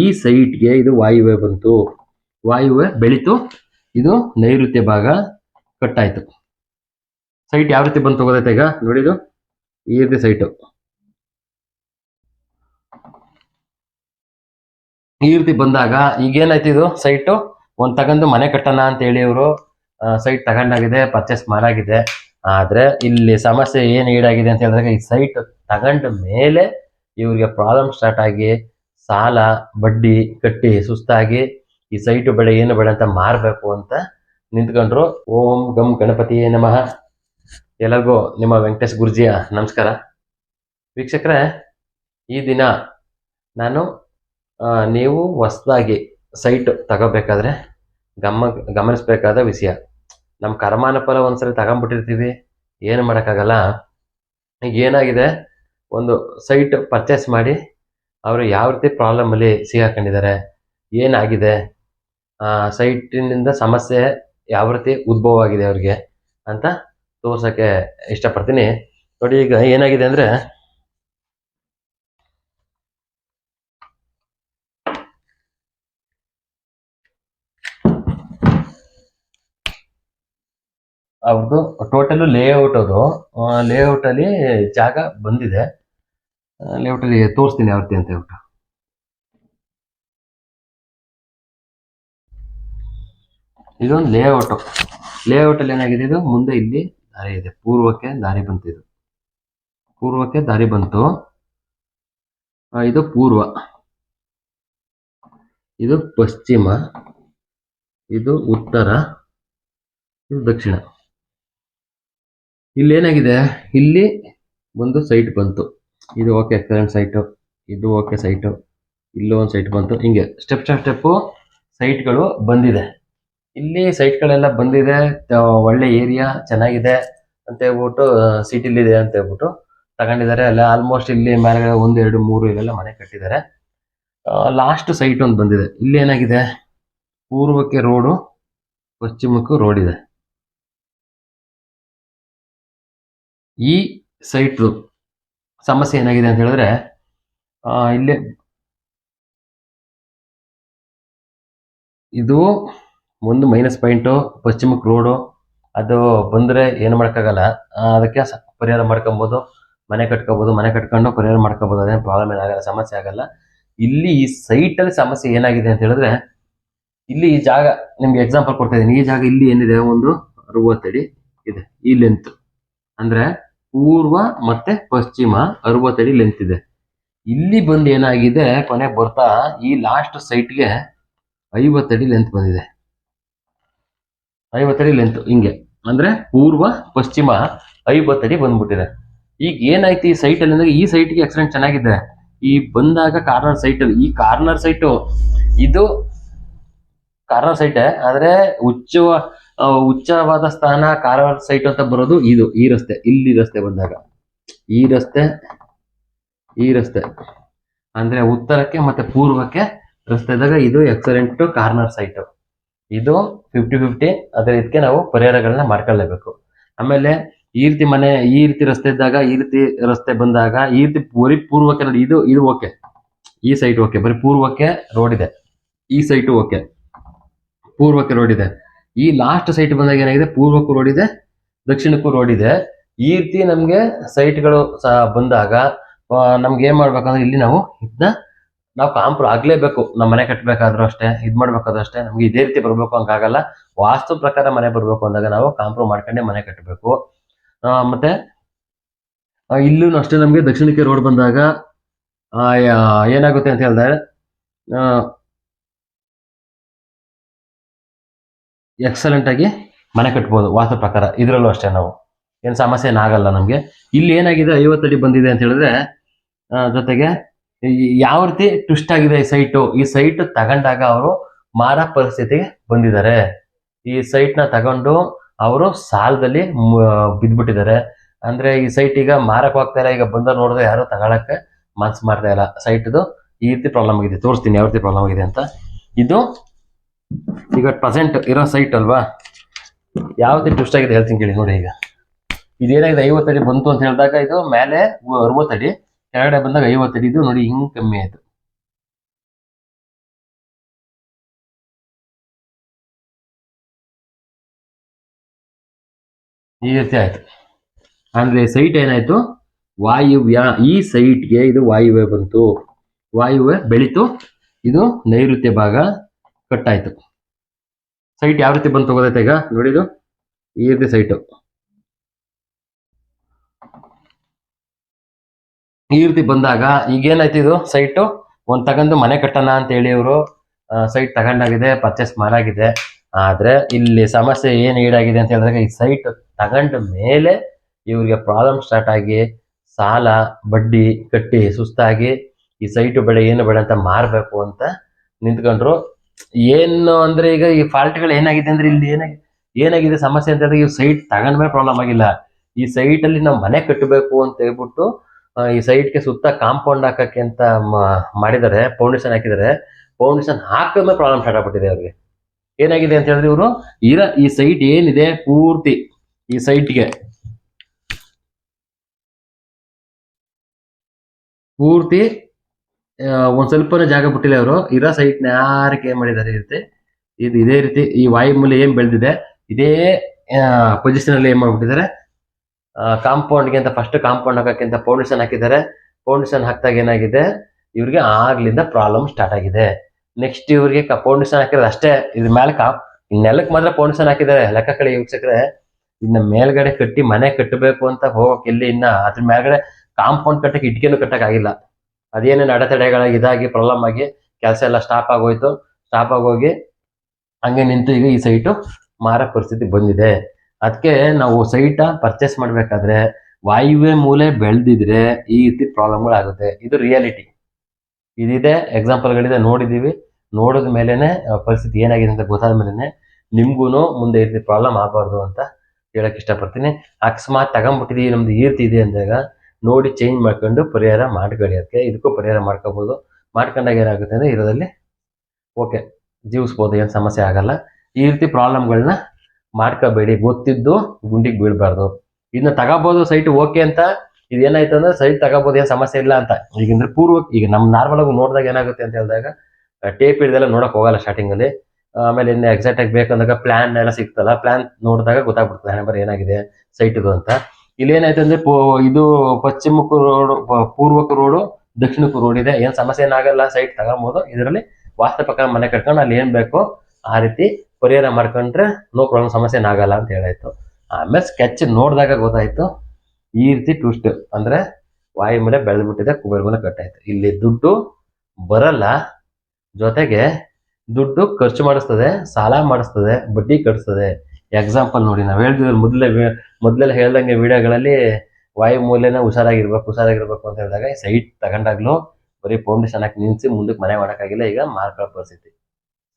ಈ ಸೈಟ್ಗೆ ಇದು ವಾಯುವೆ ಬಂತು. ವಾಯುವೆ ಬೆಳೀತು. ಇದು ನೈಋತ್ಯ ಭಾಗ ಕಟ್ಟಾಯ್ತು. ಸೈಟ್ ಯಾವ ರೀತಿ ಬಂತು ಗೊತ್ತೈತೆ ಈಗ? ನೋಡಿದು ಈ ರೀತಿ ಸೈಟು. ಈ ರೀತಿ ಬಂದಾಗ ಈಗ ಏನಾಯ್ತು ಇದು ಸೈಟು? ಒಂದ್ ತಗೊಂಡು ಮನೆ ಕಟ್ಟೋಣ ಅಂತ ಹೇಳಿ ಅವರು ಸೈಟ್ ತಗೊಂಡಾಗಿದೆ ಪರ್ಚೇಸ್ ಮಾಡಾಗಿದೆ. ಆದ್ರೆ ಇಲ್ಲಿ ಸಮಸ್ಯೆ ಏನ್ ಈಡಾಗಿದೆ ಅಂತ ಹೇಳಿದಾಗ ಈ ಸೈಟ್ ತಗೊಂಡ ಮೇಲೆ ಇವರಿಗೆ ಪ್ರಾಬ್ಲಮ್ ಸ್ಟಾರ್ಟ್ ಆಗಿ ಸಾಲ, ಬಡ್ಡಿ ಕಟ್ಟಿ ಸುಸ್ತಾಗಿ ಈ ಸೈಟು ಬೆಳೆ ಏನು ಬೆಳೆ ಅಂತ ಮಾರಬೇಕು ಅಂತ ನಿಂತ್ಕೊಂಡ್ರು. ಓಂ ಗಂ ಗಣಪತಿ ನಮಃ. ಎಲ್ಲರಿಗೂ ನಿಮ್ಮ ವೆಂಕಟೇಶ್ ಗುರುಜಿಯ ನಮಸ್ಕಾರ. ವೀಕ್ಷಕರೇ, ಈ ದಿನ ನಾನು ನೀವು ಹೊಸದಾಗಿ ಸೈಟ್ ತಗೋಬೇಕಾದ್ರೆ ಗಮ, ಗಮನಿಸಬೇಕಾದ ವಿಷಯ. ನಮ್ಮ ಕರ್ಮಾನ ಫಲ ಒಂದ್ಸರಿ ತಗೊಂಡ್ಬಿಟ್ಟಿರ್ತೀವಿ ಏನು ಮಾಡೋಕ್ಕಾಗಲ್ಲ. ಈಗ ಏನಾಗಿದೆ? ಒಂದು ಸೈಟ್ ಪರ್ಚೇಸ್ ಮಾಡಿ ಅವರು ಯಾವ ರೀತಿ ಪ್ರಾಬ್ಲಮಲ್ಲಿ ಸಿಗಾಕೊಂಡಿದ್ದಾರೆ, ಏನಾಗಿದೆ ಸೈಟಿನಿಂದ ಸಮಸ್ಯೆ ಯಾವ ರೀತಿ ಉದ್ಭವ ಆಗಿದೆ ಅವ್ರಿಗೆ ಅಂತ ತೋರ್ಸೋಕ್ಕೆ ಇಷ್ಟಪಡ್ತೀನಿ. ನೋಡಿ, ಈಗ ಏನಾಗಿದೆ ಅಂದರೆ ಅವ್ರದ್ದು ಟೋಟಲ್ ಲೇಔಟ್ ಅದು. ಲೇಔಟ್ ಅಲ್ಲಿ ಜಾಗ ಬಂದಿದೆ. ಲೇಔಟ್ ಅಲ್ಲಿ ತೋರಿಸ್ತೀನಿ ಯಾವ ರೀತಿ ಅಂತ ಹೇಳ್ಬಿಟ್ಟು. ಇದೊಂದು ಲೇಔಟ್. ಲೇಔಟಲ್ಲಿ ಏನಾಗಿದೆ ಇದು? ಮುಂದೆ ಇಲ್ಲಿ ದಾರಿ ಇದೆ. ಪೂರ್ವಕ್ಕೆ ದಾರಿ ಬಂತು ಇದು. ಪೂರ್ವಕ್ಕೆ ದಾರಿ ಬಂತು. ಇದು ಪೂರ್ವ. ಇದು ಪಶ್ಚಿಮ. ಇದು ಉತ್ತರ. ಇದು ದಕ್ಷಿಣ. ಇಲ್ಲಿ ಏನಾಗಿದೆ? ಇಲ್ಲಿ ಒಂದು ಸೈಟ್ ಬಂತು. ಇದು ಓಕೆ ಕರೆಂಟ್ ಸೈಟು ಇದು ಓಕೆ ಸೈಟು ಇಲ್ಲೂ ಒಂದು ಸೈಟ್ ಬಂತು. ಹಿಂಗೆ ಸ್ಟೆಪ್ ಸ್ಟೆಪ್ ಸ್ಟೆಪ್ಪು ಸೈಟ್ಗಳು ಬಂದಿದೆ. ಇಲ್ಲಿ ಸೈಟ್ಗಳೆಲ್ಲ ಬಂದಿದೆ. ಒಳ್ಳೆ ಏರಿಯಾ ಚೆನ್ನಾಗಿದೆ ಅಂತ ಹೇಳ್ಬಿಟ್ಟು ಸಿಟಿಲಿದೆ ಅಂತ ಹೇಳ್ಬಿಟ್ಟು ತಗೊಂಡಿದ್ದಾರೆ. ಅಲ್ಲ ಆಲ್ಮೋಸ್ಟ್ ಇಲ್ಲಿ ಮೇಲೆ ಒಂದು, ಎರಡು, ಮೂರು ಇವೆಲ್ಲ ಮನೆ ಕಟ್ಟಿದ್ದಾರೆ. ಲಾಸ್ಟ್ ಸೈಟ್ ಒಂದು ಬಂದಿದೆ. ಇಲ್ಲಿ ಏನಾಗಿದೆ? ಪೂರ್ವಕ್ಕೆ ರೋಡು ಪಶ್ಚಿಮಕ್ಕೂ ರೋಡ್ ಇದೆ. ಈ ಸೈಟ್ ಸಮಸ್ಯೆ ಏನಾಗಿದೆ ಅಂತ ಹೇಳಿದ್ರೆ ಇಲ್ಲಿ ಇದು ಒಂದು ಮೈನಸ್ ಪಾಯಿಂಟು ಪಶ್ಚಿಮಕ್ಕೆ ರೋಡು ಅದು ಬಂದರೆ ಏನು ಮಾಡೋಕ್ಕಾಗಲ್ಲ. ಅದಕ್ಕೆ ಪರಿಹಾರ ಮಾಡ್ಕೊಬೋದು, ಮನೆ ಕಟ್ಕೋಬೋದು, ಮನೆ ಕಟ್ಕೊಂಡು ಪರಿಹಾರ ಮಾಡ್ಕೋಬೋದು, ಅದೇನು ಪ್ರಾಬ್ಲಮ್ ಏನಾಗಲ್ಲ ಸಮಸ್ಯೆ ಆಗಲ್ಲ. ಇಲ್ಲಿ ಈ ಸೈಟಲ್ಲಿ ಸಮಸ್ಯೆ ಏನಾಗಿದೆ ಅಂತ ಹೇಳಿದ್ರೆ, ಇಲ್ಲಿ ಈ ಜಾಗ, ನಿಮ್ಗೆ ಎಕ್ಸಾಂಪಲ್ ಕೊಡ್ತಾ ಇದ್ದೀನಿ. ಈ ಜಾಗ ಇಲ್ಲಿ ಏನಿದೆ? ಒಂದು ಅರವತ್ತಡಿ ಇದೆ. ಈ ಲೆಂತ್ ಅಂದ್ರೆ ಪೂರ್ವ ಮತ್ತೆ ಪಶ್ಚಿಮ ಅರವತ್ತಡಿ ಲೆಂತ್ ಇದೆ. ಇಲ್ಲಿ ಬಂದು ಏನಾಗಿದೆ? ಕೊನೆ ಬರ್ತಾ ಈ ಲಾಸ್ಟ್ ಸೈಟ್ಗೆ ಐವತ್ತಡಿ ಲೆಂತ್ ಬಂದಿದೆ. ಐವತ್ತಡಿ ಲೆಂತ್ ಹಿಂಗೆ. ಅಂದ್ರೆ ಪೂರ್ವ ಪಶ್ಚಿಮ ಐವತ್ತಡಿ ಬಂದ್ಬಿಟ್ಟಿದೆ. ಈಗ ಏನಾಯ್ತು ಈ ಸೈಟ್ ಅಲ್ಲಿ? ಅಂದ್ರೆ ಈ ಸೈಟ್ಗೆ ಆಕ್ಸಿಡೆಂಟ್ ಚೆನ್ನಾಗಿದೆ. ಈ ಬಂದಾಗ ಕಾರ್ನರ್ ಸೈಟ್ ಈ ಕಾರ್ನರ್ ಸೈಟು ಇದು ಕಾರ್ನರ್ ಸೈಟ್ ಆದ್ರೆ ಉಚ್ಚ ಆ, ಉಚ್ಚವಾದ ಸ್ಥಾನ ಕಾರ್ನರ್ ಸೈಟ್ ಅಂತ ಬರೋದು ಇದು, ಈ ರಸ್ತೆ, ಇಲ್ಲಿ ರಸ್ತೆ ಬಂದಾಗ. ಈ ರಸ್ತೆ ಈ ರಸ್ತೆ. ಅಂದ್ರೆ ಉತ್ತರಕ್ಕೆ ಮತ್ತೆ ಪೂರ್ವಕ್ಕೆ ರಸ್ತೆ ಇದ್ದಾಗ ಇದು ಎಕ್ಸಲೆಂಟ್ ಕಾರ್ನರ್ ಸೈಟ್ ಇದು ಫಿಫ್ಟಿ ಫಿಫ್ಟಿ ಅದ್ರ ಇದಕ್ಕೆ ನಾವು ಪರಿಹಾರಗಳನ್ನ ಮಾಡ್ಕೊಳ್ಳೇಬೇಕು ಆಮೇಲೆ ಈ ರೀತಿ ಮನೆ, ಈ ರೀತಿ ರಸ್ತೆ ಇದ್ದಾಗ, ಈ ರೀತಿ ರಸ್ತೆ ಬಂದಾಗ, ಈ ರೀತಿ ಬರೀ ಪೂರ್ವಕ್ಕೆ ನೋಡಿ, ಇದು ಇದು ಓಕೆ. ಈ ಸೈಟ್ ಓಕೆ, ಬರೀ ಪೂರ್ವಕ್ಕೆ ರೋಡ್ ಇದೆ. ಈ ಸೈಟು ಓಕೆ. ಪೂರ್ವಕ್ಕೆ ರೋಡ್ ಇದೆ. ಈ ಲಾಸ್ಟ್ ಸೈಟ್ ಬಂದಾಗ ಏನಾಗಿದೆ? ಪೂರ್ವಕ್ಕೂ ರೋಡ್ ಇದೆ, ದಕ್ಷಿಣಕ್ಕೂ ರೋಡ್ ಇದೆ. ಈ ರೀತಿ ನಮಗೆ ಸೈಟ್ಗಳು ಸಹ ಬಂದಾಗ ನಮ್ಗೆ ಏನ್ ಮಾಡ್ಬೇಕಂದ್ರೆ ಇಲ್ಲಿ ನಾವು ಇದನ್ನ ನಾವು ಕಾಂಪ್ರ ಆಗ್ಲೇಬೇಕು. ನಮ್ಮ ಮನೆ ಕಟ್ಟಬೇಕಾದ್ರೂ ಅಷ್ಟೇ, ಇದು ಮಾಡ್ಬೇಕಾದ್ರೂ ಅಷ್ಟೇ, ನಮ್ಗೆ ಇದೇ ರೀತಿ ಬರಬೇಕು, ಹಂಗಾಗಲ್ಲ. ವಾಸ್ತು ಪ್ರಕಾರ ಮನೆ ಬರಬೇಕು ಅಂದಾಗ ನಾವು ಕಾಂಪ್ರೋ ಮಾಡ್ಕೊಂಡೆ ಮನೆ ಕಟ್ಟಬೇಕು ಮತ್ತೆ ಇಲ್ಲೂ ಅಷ್ಟೇ ನಮಗೆ ದಕ್ಷಿಣಕ್ಕೆ ರೋಡ್ ಬಂದಾಗ ಏನಾಗುತ್ತೆ ಅಂತ ಹೇಳಿದ್ರೆ ಎಕ್ಸಲೆಂಟ್ ಆಗಿ ಮನೆ ಕಟ್ಬೋದು. ವಾಸ್ತು ಪ್ರಕಾರ ಇದರಲ್ಲೂ ಅಷ್ಟೇ ನಾವು. ಏನು ಸಮಸ್ಯೆ ಏನಾಗಲ್ಲ ನಮಗೆ. ಇಲ್ಲಿ ಏನಾಗಿದೆ, ಐವತ್ತಡಿ ಬಂದಿದೆ ಅಂತ ಹೇಳಿದ್ರೆ ಜೊತೆಗೆ ಯಾವ ರೀತಿ ಟ್ವಿಸ್ಟ್ ಆಗಿದೆ ಈ ಸೈಟು ಈ ಸೈಟ್ ತಗೊಂಡಾಗ ಅವರು ಮಾರ ಪರಿಸ್ಥಿತಿಗೆ ಬಂದಿದ್ದಾರೆ. ಈ ಸೈಟ್ನ ತಗೊಂಡು ಅವರು ಸಾಲದಲ್ಲಿ ಬಿದ್ದ್ಬಿಟ್ಟಿದ್ದಾರೆ ಅಂದ್ರೆ ಈ ಸೈಟ್ ಈಗ ಮಾರಕ್ ಹೋಗ್ತಾ ಇಲ್ಲ. ಈಗ ಬಂದ ನೋಡಿದ್ರೆ ಯಾರು ತಗೊಳಕ್ಕೆ ಮನ್ಸು ಮಾಡ್ತಾ ಇಲ್ಲ. ಸೈಟ್ದು ಈ ರೀತಿ ಪ್ರಾಬ್ಲಮ್ ಆಗಿದೆ. ತೋರಿಸ್ತೀನಿ ಯಾವ ರೀತಿ ಪ್ರಾಬ್ಲಮ್ ಆಗಿದೆ ಅಂತ. ಇದು ಈಗ ಪ್ರೆಸೆಂಟ್ ಇರೋ ಸೈಟ್ ಅಲ್ವಾ? ಯಾವ್ದು ಟ್ವಿಸ್ಟ್ ಆಗಿದೆ ಹೇಳ್ತೀನಿ ಕೇಳಿ ನೋಡಿ ಈಗ. ಇದೇನಾಗಿದೆ ಐವತ್ತಡಿ ಬಂತು ಅಂತ ಹೇಳಿದಾಗ ಇದು ಮೇಲೆ ಅರವತ್ತಡಿ ಕೆಳಗಡೆ ಬಂದಾಗ ಐವತ್ತಡಿ ಇದು ನೋಡಿ ಹಿಂಗೆ ಕಮ್ಮಿ ಆಯ್ತು. ಈ ರೀತಿ ಆಯಿತು. ಅಂದರೆ ಸೈಟ್ ಏನಾಯ್ತು? ವಾಯುವ್ಯ, ಈ ಸೈಟ್ಗೆ ಇದು ವಾಯುವ್ಯ ಬಂತು. ವಾಯುವ್ಯ ಬೆಳೀತು. ಇದು ನೈಋತ್ಯ ಭಾಗ. ಕಟ್ಟಾಯ್ತು. ಸೈಟ್ ಯಾವ ರೀತಿ ಬಂದು ತಗೋದೈತೆ ಈಗ? ನೋಡಿದು ಈ ರೀತಿ ಸೈಟು. ಈ ರೀತಿ ಬಂದಾಗ ಈಗ ಏನಾಯ್ತು ಇದು ಸೈಟು? ಒಂದ್ ತಗೊಂಡು ಮನೆ ಕಟ್ಟೋಣ ಅಂತ ಹೇಳಿ ಅವರು ಸೈಟ್ ತಗೊಂಡಾಗಿದೆ ಪರ್ಚೇಸ್ ಮಾಡಾಗಿದೆ. ಆದ್ರೆ ಇಲ್ಲಿ ಸಮಸ್ಯೆ ಏನ್ ಈಡಾಗಿದೆ ಅಂತ ಹೇಳಿದಾಗ ಈ ಸೈಟ್ ತಗೊಂಡ ಮೇಲೆ ಇವರಿಗೆ ಪ್ರಾಬ್ಲಮ್ ಸ್ಟಾರ್ಟ್ ಆಗಿ ಸಾಲ, ಬಡ್ಡಿ ಕಟ್ಟಿ ಸುಸ್ತಾಗಿ ಈ ಸೈಟು ಬೆಳೆ ಏನು ಬೆಳೆ ಅಂತ ಮಾರಬೇಕು ಅಂತ ನಿಂತ್ಕೊಂಡ್ರು. ಏನು ಅಂದ್ರೆ ಈಗ ಈ ಫಾಲ್ಟ್ಗಳು ಏನಾಗಿದೆ ಅಂದ್ರೆ ಇಲ್ಲಿ ಏನಾಗಿದೆ ಏನಾಗಿದೆ ಸಮಸ್ಯೆ ಅಂತ ಹೇಳಿದ್ರೆ ಈ ಸೈಟ್ ತಗೊಂಡ್ಮೇಲೆ ಪ್ರಾಬ್ಲಮ್ ಆಗಿಲ್ಲ. ಈ ಸೈಟ್ ಅಲ್ಲಿ ನಾವು ಮನೆ ಕಟ್ಟಬೇಕು ಅಂತ ಹೇಳ್ಬಿಟ್ಟು ಈ ಈ ಸೈಟ್ಗೆ ಸುತ್ತ ಕಾಂಪೌಂಡ್ ಹಾಕಕ್ಕೆ ಅಂತ ಮಾಡಿದ್ದಾರೆ ಫೌಂಡೇಶನ್ ಹಾಕಿದ್ದಾರೆ. ಫೌಂಡೇಶನ್ ಹಾಕಿದ್ಮೇಲೆ ಪ್ರಾಬ್ಲಮ್ ಸ್ಟಾರ್ಟ್ ಆಗ್ಬಿಟ್ಟಿದೆ ಅವ್ರಿಗೆ. ಏನಾಗಿದೆ ಅಂತ ಹೇಳಿದ್ರೆ ಇವರು ಇರ ಈ ಸೈಟ್ ಏನಿದೆ ಪೂರ್ತಿ ಈ ಸೈಟ್ಗೆ ಪೂರ್ತಿ ಆ, ಒಂದ್ ಸ್ವಲ್ಪನೇ ಜಾಗ ಬಿಟ್ಟಿಲ್ಲ ಅವರು ಇರೋ ಸೈಟ್ ಯಾರಕ್ಕೆ ಏನ್ ಮಾಡಿದ್ದಾರೆ ಇರುತ್ತೆ ರೀತಿ? ಇದು ಇದೇ ರೀತಿ ಈ ವಾಯುಮೂಲ ಏನ್ ಬೆಳೆದಿದೆ? ಇದೇ ಪೊಸಿಷನ್ ಅಲ್ಲಿ ಏನ್ ಮಾಡ್ಬಿಟ್ಟಿದ್ದಾರೆ? ಕಾಂಪೌಂಡ್ ಗಿಂತ ಫಸ್ಟ್ ಕಾಂಪೌಂಡ್ ಹಾಕಕ್ಕಿಂತ ಫೌಂಡೇಶನ್ ಹಾಕಿದ್ದಾರೆ. ಫೌಂಡೇಶನ್ ಹಾಕಿದಾಗ ಏನಾಗಿದೆ? ಇವ್ರಿಗೆ ಆಗ್ಲಿಂದ ಪ್ರಾಬ್ಲಮ್ ಸ್ಟಾರ್ಟ್ ಆಗಿದೆ. ನೆಕ್ಸ್ಟ್ ಇವ್ರಿಗೆ ಫೌಂಡೇಶನ್ ಹಾಕಿದ್ರೆ ಅಷ್ಟೇ. ಇದ್ರ ಮೇಲೆ ಕಾ ನೆಲಕ್ಕೆ ಮಾತ್ರ ಫೌಂಡೇಶನ್ ಹಾಕಿದ್ದಾರೆ. ಲೆಕ್ಕ ಕಡೆ ವೀಕ್ಷಕರೇ, ಇನ್ನ ಮೇಲ್ಗಡೆ ಕಟ್ಟಿ ಮನೆ ಕಟ್ಟಬೇಕು ಅಂತ ಹೋಗಕ್ಕೆ ಇಲ್ಲಿ ಇನ್ನ? ಅದ್ರ ಮೇಲ್ಗಡೆ ಕಾಂಪೌಂಡ್ ಕಟ್ಟಕ್ಕೆ ಇಟ್ಕೆನೂ ಕಟ್ಟಕ್ ಆಗಿಲ್ಲ. ಅದೇನೇನು ಅಡೆತಡೆಗಳ ಇದಾಗಿ ಪ್ರಾಬ್ಲಮ್ ಆಗಿ ಕೆಲಸ ಎಲ್ಲ ಸ್ಟಾಪ್ ಆಗೋಯ್ತು. ಸ್ಟಾಪ್ ಆಗೋಗಿ ಹಂಗೆ ನಿಂತು ಈಗ ಈ ಸೈಟು ಮಾರೋ ಪರಿಸ್ಥಿತಿ ಬಂದಿದೆ. ಅದಕ್ಕೆ ನಾವು ಸೈಟ ಪರ್ಚೇಸ್ ಮಾಡಬೇಕಾದ್ರೆ ವಾಯುವೆ ಮೂಲೆ ಬೆಳೆದಿದ್ರೆ ಈ ರೀತಿ ಪ್ರಾಬ್ಲಮ್ಗಳಾಗುತ್ತೆ ಇದು ರಿಯಾಲಿಟಿ ಇದಿದೆ ಎಕ್ಸಾಂಪಲ್ಗಳಿದೆ ನೋಡಿದ್ದೀವಿ ನೋಡಿದ ಮೇಲೇ ಪರಿಸ್ಥಿತಿ ಏನಾಗಿದೆ ಅಂತ ಗೊತ್ತಾದ ಮೇಲೆನೆ ನಿಮ್ಗೂ ಮುಂದೆ ಈ ರೀತಿ ಪ್ರಾಬ್ಲಮ್ ಆಗಬಾರ್ದು ಅಂತ ಹೇಳಕ್ ಇಷ್ಟಪಡ್ತೀನಿ. ಅಕಸ್ಮಾತ್ ತಗೊಂಡ್ಬಿಟ್ಟಿದೀವಿ, ನಮ್ದು ಈ ರೀತಿ ಇದೆ ಅಂದಾಗ ನೋಡಿ ಚೇಂಜ್ ಮಾಡ್ಕೊಂಡು ಪರಿಹಾರ ಮಾಡ್ಕೊಳ್ಳಿ ಅದಕ್ಕೆ. ಇದಕ್ಕೂ ಪರಿಹಾರ ಮಾಡ್ಕೋಬೋದು. ಮಾಡ್ಕೊಂಡಾಗ ಏನಾಗುತ್ತೆ ಅಂದ್ರೆ ಇರೋದಲ್ಲಿ ಓಕೆ ಜೀವಿಸ್ಬೋದು, ಏನು ಸಮಸ್ಯೆ ಆಗಲ್ಲ. ಈ ರೀತಿ ಪ್ರಾಬ್ಲಮ್ಗಳನ್ನ ಮಾಡ್ಕೋಬೇಡಿ. ಗೊತ್ತಿದ್ದು ಗುಂಡಿಗೆ ಬೀಳಬಾರ್ದು. ಇದನ್ನ ತಗೋಬೋದು ಸೈಟ್ ಓಕೆ ಅಂತ. ಇದೇನಾಯ್ತು ಅಂದ್ರೆ ಸೈಟ್ ತಗೋಬೋದು, ಏನು ಸಮಸ್ಯೆ ಇಲ್ಲ ಅಂತ. ಈಗ ಅಂದ್ರೆ ಪೂರ್ವ ಈಗ ನಮ್ಮ ನಾರ್ಮಲ್ ಆಗಿ ನೋಡಿದಾಗ ಏನಾಗುತ್ತೆ ಅಂತ ಹೇಳಿದಾಗ ಟೇಪ್ ಹಿಡ್ದೆಲ್ಲ ನೋಡಕ್ ಹೋಗಲ್ಲ ಸ್ಟಾರ್ಟಿಂಗ್ ಅಲ್ಲಿ. ಆಮೇಲೆ ಇನ್ನು ಎಕ್ಸಾಕ್ಟ್ ಆಗಿ ಬೇಕಂದಾಗ ಪ್ಲಾನ್ ಎಲ್ಲ ಸಿಗ್ತಲ್ಲ. ಪ್ಲಾನ್ ನೋಡಿದಾಗ ಗೊತ್ತಾಗ್ಬಿಡ್ತದೆ ಏನಾಗಿದೆ ಸೈಟ್ ಇದು ಅಂತ. ಇಲ್ಲಿ ಏನಾಯ್ತು ಅಂದ್ರೆ ಇದು ಪಶ್ಚಿಮಕ್ಕೂ ರೋಡ್ ಪೂರ್ವಕ್ಕೂ ರೋಡು ದಕ್ಷಿಣಕ್ಕೂ ರೋಡ್ ಇದೆ. ಏನ್ ಸಮಸ್ಯೆ ಏನಾಗಲ್ಲ ಸೈಟ್ ತಗೊಂಬೋದು. ಇದರಲ್ಲಿ ವಾಸ್ತು ಪ್ರಕಾರ ಮನೆ ಕಟ್ಕೊಂಡು ಅಲ್ಲಿ ಏನ್ ಬೇಕೋ ಆ ರೀತಿ ಪರಿಹಾರ ಮಾಡ್ಕೊಂಡ್ರೆ ನೋ ಪ್ರಾಬ್ಲಮ್ ಸಮಸ್ಯೆ ಏನಾಗಲ್ಲ ಅಂತ ಹೇಳಾಯ್ತು. ಆಮೇಲೆ ಸ್ಕೆಚ್ ನೋಡಿದಾಗ ಗೊತ್ತಾಯ್ತು, ಈ ರೀತಿ ಟ್ವಿಸ್ಟ್ ಅಂದ್ರೆ ವಾಯು ಮೇಲೆ ಬೆಳೆದ್ಬಿಟ್ಟಿದೆ ಕುಬೇರ ಮೇಲೆ ಕಟ್ಟಾಯ್ತು. ಇಲ್ಲಿ ದುಡ್ಡು ಬರಲ್ಲ, ಜೊತೆಗೆ ದುಡ್ಡು ಖರ್ಚು ಮಾಡಿಸ್ತದೆ, ಸಾಲ ಮಾಡಿಸ್ತದೆ, ಬಡ್ಡಿ ಕಟ್ಸ್ತದೆ. ಎಕ್ಸಾಂಪಲ್ ನೋಡಿ, ನಾವು ಹೇಳ್ದಿದ್ರೆ ಮೊದಲೇ ಮೊದಲೆಲ್ಲ ಹೇಳ್ದಂಗೆ ವಿಡಿಯೋಗಳಲ್ಲಿ ವಾಯುಮೂಲ್ಯನ ಹುಷಾರಾಗಿರ್ಬೇಕು ಹುಷಾರಾಗಿರ್ಬೇಕು ಅಂತ ಹೇಳಿದಾಗ ಸೈಟ್ ತಗೊಂಡಾಗ್ಲೂ ಬರೀ ಫೌಂಡೇಶನ್ ಹಾಕಿ ನಿಲ್ಸಿ ಮುಂದಕ್ಕೆ ಮನೆ ಮಾಡೋಕ್ಕಾಗಿಲ್ಲ. ಈಗ ಮಾರ್ಕೊಳ್ಳೋ ಪರಿಸ್ಥಿತಿ.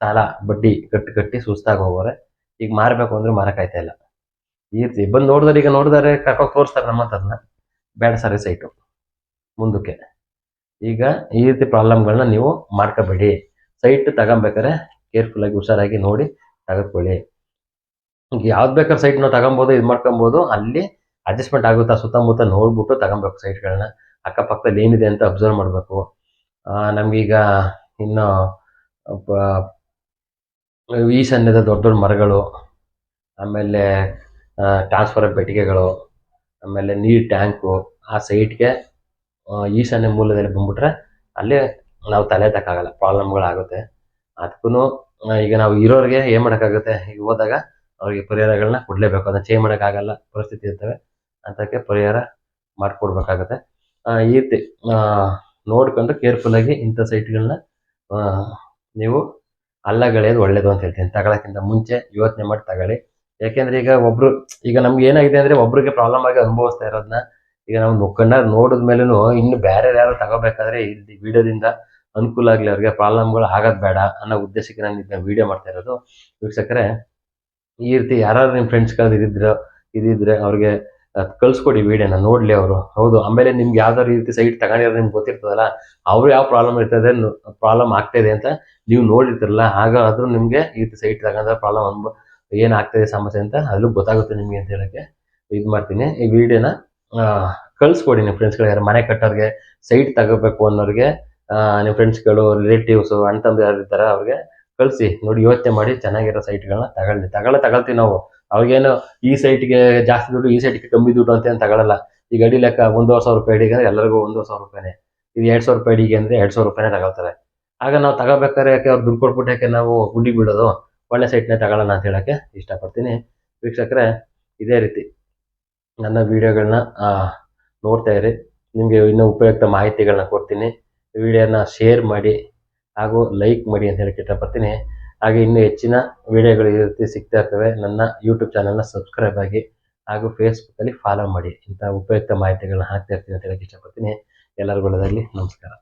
ಸಾಲ, ಬಡ್ಡಿ ಕಟ್ಟಿ ಕಟ್ಟಿ ಸುಸ್ತಾಗಿ ಹೋಗೋರೆ. ಈಗ ಮಾರಬೇಕು ಅಂದ್ರೆ ಮಾರಕ್ಕಾಯ್ತಾ ಇಲ್ಲ. ಈ ರೀತಿ ಬಂದು ನೋಡಿದ್ರೆ, ಈಗ ನೋಡಿದಾರೆ, ಕರ್ಕೊಂಡು ತೋರಿಸ್ತಾರೆ ನಮ್ಮ ಹತ್ರನ ಬೇಡ ಸರಿ ಸೈಟು ಮುಂದಕ್ಕೆ. ಈಗ ಈ ರೀತಿ ಪ್ರಾಬ್ಲಮ್ಗಳನ್ನ ನೀವು ಮಾಡ್ಕೋಬೇಡಿ. ಸೈಟ್ ತಗೊಬೇಕಾದ್ರೆ ಕೇರ್ಫುಲ್ಲಾಗಿ ಹುಷಾರಾಗಿ ನೋಡಿ, ತೆಗೆದುಕೊಳ್ಳಿ. ಯಾವ್ದು ಬೇಕಾದ್ರೆ ಸೈಟ್ ನಾವು ತಗೊಬೋದು, ಇದು ಮಾಡ್ಕೊಬೋದು, ಅಲ್ಲಿ ಅಡ್ಜಸ್ಟ್ಮೆಂಟ್ ಆಗುತ್ತಾ ಸುತ್ತಮುತ್ತ ನೋಡ್ಬಿಟ್ಟು ತಗೊಬೇಕು ಸೈಟ್ಗಳನ್ನ ಅಕ್ಕಪಕ್ಕದಲ್ಲಿ ಏನಿದೆ ಅಂತ ಅಬ್ಸರ್ವ್ ಮಾಡಬೇಕು. ನಮಗೀಗ ಇನ್ನು ಈಶಾನ್ಯದ ದೊಡ್ಡ ದೊಡ್ಡ ಮರಗಳು, ಆಮೇಲೆ ಟ್ರಾನ್ಸ್ಫರ್ ಪೆಟ್ಟಿಗೆಗಳು ಆಮೇಲೆ ನೀರು ಟ್ಯಾಂಕು, ಆ ಸೈಟ್ಗೆ ಈಶಾನ್ಯ ಮೂಲದಲ್ಲಿ ಬಂದ್ಬಿಟ್ರೆ ಅಲ್ಲಿ ನಾವು ತಲೆ ತಕ್ಕಾಗಲ್ಲ ಪ್ರಾಬ್ಲಮ್ಗಳಾಗುತ್ತೆ ಅದಕ್ಕೂ ಈಗ ನಾವು ಇರೋರಿಗೆ ಏನು ಮಾಡೋಕ್ಕಾಗುತ್ತೆ? ಈಗ ಹೋದಾಗ ಅವ್ರಿಗೆ ಪರಿಹಾರಗಳನ್ನ ಕೊಡಲೇಬೇಕು. ಅದನ್ನ ಚೇಂಜ್ ಮಾಡೋಕ್ಕಾಗಲ್ಲ ಪರಿಸ್ಥಿತಿ ಇರ್ತವೆ. ಅಂತಕ್ಕೆ ಪರಿಹಾರ ಮಾಡಿಕೊಡ್ಬೇಕಾಗತ್ತೆ. ಈ ರೀತಿ ನೋಡ್ಕೊಂಡು ನೋಡ್ಕೊಂಡು ಕೇರ್ಫುಲ್ಲಾಗಿ ಇಂಥ ಸೈಟ್ಗಳನ್ನ ನೀವು ಅಲ್ಲಗಳೆಯೋದು ಒಳ್ಳೇದು ಅಂತ ಹೇಳ್ತೀನಿ. ತಗೊಳಕ್ಕಿಂತ ಮುಂಚೆ ಯೋಚನೆ ಮಾಡಿ ತಗೊಳ್ಳಿ. ಯಾಕೆಂದ್ರೆ ಈಗ ಒಬ್ರು, ಈಗ ನಮ್ಗೆ ಏನಾಗಿದೆ ಅಂದ್ರೆ ಒಬ್ರಿಗೆ ಪ್ರಾಬ್ಲಮ್ ಆಗಿ ಅನುಭವಿಸ್ತಾ ಇರೋದನ್ನ ಈಗ ನಾವು ಕಣ್ಣಾಗ ನೋಡಿದ ಮೇಲೂ ಇನ್ನು ಬೇರೆ ಯಾರು ತಗೋಬೇಕಾದ್ರೆ ಇಲ್ಲಿ ವಿಡಿಯೋದಿಂದ ಅನುಕೂಲ ಆಗಲಿ ಅವ್ರಿಗೆ ಪ್ರಾಬ್ಲಮ್ಗಳು ಆಗೋದು ಬೇಡ ಅನ್ನೋ ಉದ್ದೇಶಕ್ಕೆ ನಾನು ಇದನ್ನ ವಿಡಿಯೋ ಮಾಡ್ತಾ ಇರೋದು. ವೀಕ್ಷಕರೇ ಈ ರೀತಿ ಯಾರು ನಿಮ್ಮ ಫ್ರೆಂಡ್ಸ್ ಇದಿದ್ರೆ ಇದಿದ್ರೆ ಅವ್ರಿಗೆ ಕಳ್ಸ್ಕೊಡಿ ವಿಡಿಯೋನ ನೋಡ್ಲಿ ಅವರು. ಹೌದು, ಆಮೇಲೆ ನಿಮ್ಗೆ ಯಾವ್ದಾರು ಈ ರೀತಿ ಸೈಟ್ ತಗೊಂಡಿರೋ ನಿಮ್ಗೆ ಗೊತ್ತಿರ್ತದಲ್ಲ, ಅವ್ರು ಯಾವ ಪ್ರಾಬ್ಲಮ್ ಇರ್ತದೆ ಪ್ರಾಬ್ಲಮ್ ಆಗ್ತಾ ಇದೆ ಅಂತ ನೀವು ನೋಡಿರ್ತಿರಲ್ಲ ಆಗ ಆದ್ರೂ ನಿಮ್ಗೆ ಈ ರೀತಿ ಸೈಟ್ ತಗೊಂಡ್ರೆ ಪ್ರಾಬ್ಲಮ್ ಅನ್ಬ ಇದೆ ಸಮಸ್ಯೆ ಅಂತ ಅಲ್ಲೂ ಗೊತ್ತಾಗುತ್ತೆ ನಿಮ್ಗೆ ಅಂತ ಹೇಳಕ್ಕೆ ಇದು ಮಾಡ್ತೀನಿ. ಈ ವಿಡಿಯೋನ ಕಳ್ಸ್ಕೊಡಿ ನಿಮ್ಮ ಫ್ರೆಂಡ್ಸ್ಗಳು ಯಾರು ಮನೆ ಕಟ್ಟೋರಿಗೆ ಸೈಟ್ ತಗೋಬೇಕು ಅನ್ನೋರಿಗೆ ನಿಮ್ಮ ಫ್ರೆಂಡ್ಸ್ಗಳು ರಿಲೇಟಿವ್ಸು ಅಣ್ಣ ತಮ್ಮದು ಯಾರು ಇರ್ತಾರೆ ಅವ್ರಿಗೆ ಕಳಿಸಿ. ನೋಡಿ, ಯೋಚನೆ ಮಾಡಿ ಚೆನ್ನಾಗಿರೋ ಸೈಟ್ಗಳನ್ನ ತಗೊಳ್ಳಿ. ತಗೊಳ್ಳ, ತಗೊಳ್ತೀವಿ ನಾವು. ಅವಾಗೇನು ಈ ಸೈಟ್ಗೆ ಜಾಸ್ತಿ ದುಡ್ಡು, ಈ ಸೈಟ್ಗೆ ಕಮ್ಮಿ ದುಡ್ಡು ಅಂತ ಏನು ತಗೊಳ್ಳಲ್ಲ ಈಗ ಅಡಿ ಲೆಕ್ಕ ಒಂದೂವರೆ ಸಾವಿರ ರೂಪಾಯಿ ಅಡಿಗೆ ಅಂದ್ರೆ ಎಲ್ಲರಿಗೂ ಒಂದೂವರೆ ಸಾವಿರ ರೂಪಾಯಿನೇ. ಇದು ಎರಡು ಸಾವಿರ ರೂಪಾಯಿ ಅಡಿಗೆ ಅಂದ್ರೆ ಎರಡು ಸಾವಿರ ರೂಪಾಯಿನೇ ತಗೊಳ್ತಾರೆ. ಆಗ ನಾವು ತಗೋಬೇಕಾದ್ರೆ ಯಾಕೆ ಅವ್ರು ದುಡ್ಡು ಕೊಟ್ಬಿಟ್ಟು ಯಾಕೆ ನಾವು ಗುಂಡಿ ಬಿಡೋದು ಒಳ್ಳೆ ಸೈಟ್ನೇ ತಗೊಳ್ಳೋಣ ಅಂತ ಹೇಳಕ್ಕೆ ಇಷ್ಟಪಡ್ತೀನಿ. ವೀಕ್ಷಕರೇ, ಇದೇ ರೀತಿ ನನ್ನ ವಿಡಿಯೋಗಳನ್ನ ನೋಡ್ತಾ ಇರಿ. ನಿಮಗೆ ಇನ್ನೂ ಉಪಯುಕ್ತ ಮಾಹಿತಿಗಳನ್ನ ಕೊಡ್ತೀನಿ. ವಿಡಿಯೋನ ಶೇರ್ ಮಾಡಿ. ಹಾಗೂ ಲೈಕ್ ಮಾಡಿ ಅಂತ ಹೇಳಕ್ಕೆ ಇಷ್ಟಪಡ್ತೀನಿ ಹಾಗೆ ಇನ್ನು ಹೆಚ್ಚಿನ ವಿಡಿಯೋಗಳು ಈ ರೀತಿ ಸಿಗ್ತಾ ಇರ್ತವೆ. ನನ್ನ ಯೂಟ್ಯೂಬ್ ಚಾನಲ್ನ ಸಬ್ಸ್ಕ್ರೈಬ್ ಆಗಿ ಹಾಗೂ ಫೇಸ್ಬುಕ್ಕಲ್ಲಿ ಫಾಲೋ ಮಾಡಿ. ಇಂಥ ಉಪಯುಕ್ತ ಮಾಹಿತಿಗಳನ್ನ ಹಾಕ್ತಾ ಇರ್ತೀನಿ ಅಂತ ಹೇಳಕ್ಕೆ ಇಷ್ಟಪಡ್ತೀನಿ ಎಲ್ಲರಿಗೂ ನಮಸ್ಕಾರ.